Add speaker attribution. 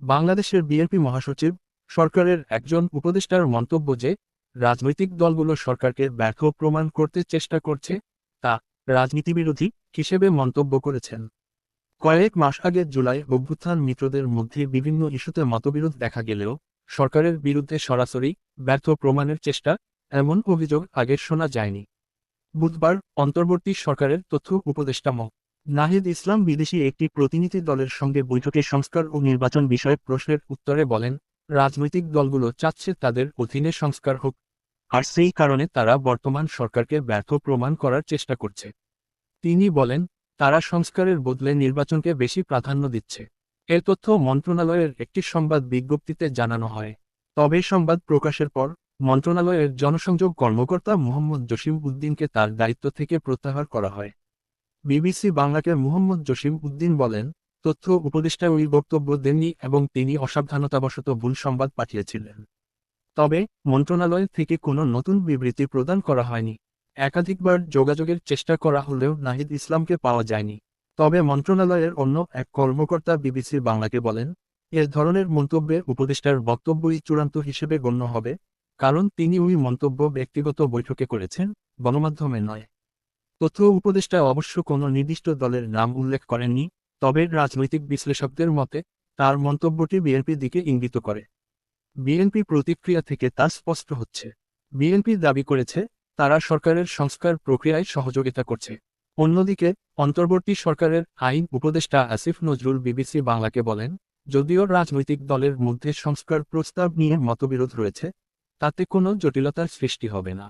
Speaker 1: বাংলাদেশের বিএনপি মহাসচিব সরকারের একজন উপদেষ্টার মন্তব্য যে, রাজনৈতিক দলগুলো সরকারকে ব্যর্থ প্রমাণ করতে চেষ্টা করছে, তা রাজনীতিবিরোধী হিসেবে মন্তব্য করেছেন। কয়েক মাস আগে জুলাই অভ্যুত্থান মিত্রদের মধ্যে বিভিন্ন ইস্যুতে মতবিরোধ দেখা গেলেও, সরকারের বিরুদ্ধে সরাসরি ব্যর্থ প্রমাণের চেষ্টা এমন অভিযোগ আগে শোনা যায়নি। বুধবার অন্তর্বর্তী সরকারের তথ্য উপদেষ্টা ম. নাহিদ ইসলাম বিদেশি একটি প্রতিনিধি দলের সঙ্গে বৈঠকে সংস্কার ও নির্বাচন বিষয়ে প্রশ্নের উত্তরে বলেন, রাজনৈতিক দলগুলো চাচ্ছে তাদের অধীনে সংস্কার হোক, আর সেই কারণে তারা বর্তমান সরকারকে ব্যর্থ প্রমাণ করার চেষ্টা করছে। তিনি বলেন, তারা সংস্কারের বদলে নির্বাচনকে বেশি প্রাধান্য দিচ্ছে। এর তথ্য মন্ত্রণালয়ের একটি সংবাদ বিজ্ঞপ্তিতে জানানো হয়। তবে সংবাদ প্রকাশের পর, মন্ত্রণালয়ের জনসংযোগ কর্মকর্তা মোহাম্মদ জসিম উদ্দিনকে তার দায়িত্ব থেকে প্রত্যাহার করা হয়। বিবিসি বাংলাকে মোহাম্মদ জসিম উদ্দিন বলেন, তথ্য উপদেষ্টা ওই বক্তব্য দেননি এবং তিনি অসাবধানতাবশত ভুল সংবাদ পাঠিয়েছিলেন। তবে, মন্ত্রণালয় থেকে কোনো নতুন বিবৃতি প্রদান করা হয়নি। একাধিকবার যোগাযোগের চেষ্টা করা হলেও নাহিদ ইসলামকে পাওয়া যায়নি। তবে মন্ত্রণালয়ের অন্য এক কর্মকর্তা বিবিসি বাংলাকে বলেন, এ ধরনের মন্তব্যে উপদেষ্টার বক্তব্যই চূড়ান্ত হিসেবে গণ্য হবে, কারণ তিনি ওই মন্তব্য ব্যক্তিগত বৈঠকে করেছেন, গণমাধ্যমে নয়। তথ্য উপদেষ্টা অবশ্য কোনো নির্দিষ্ট দলের নাম উল্লেখ করেননি, তবে রাজনৈতিক বিশ্লেষকদের মতে তার মন্তব্যটি বিএনপি দিকে ইঙ্গিত করে। বিএনপি প্রতিক্রিয়া থেকে তা স্পষ্ট হচ্ছে। বিএনপি দাবি করেছে, তারা সরকারের সংস্কার প্রক্রিয়ায় সহযোগিতা করছে। অন্যদিকে, অন্তর্বর্তী সরকারের আইন উপদেষ্টা আসিফ নজরুল বিবিসি বাংলাকে বলেন, যদিও রাজনৈতিক দলের মধ্যে সংস্কার প্রস্তাব নিয়ে মতবিরোধ রয়েছে, তাতে কোনো জটিলতার সৃষ্টি হবে না।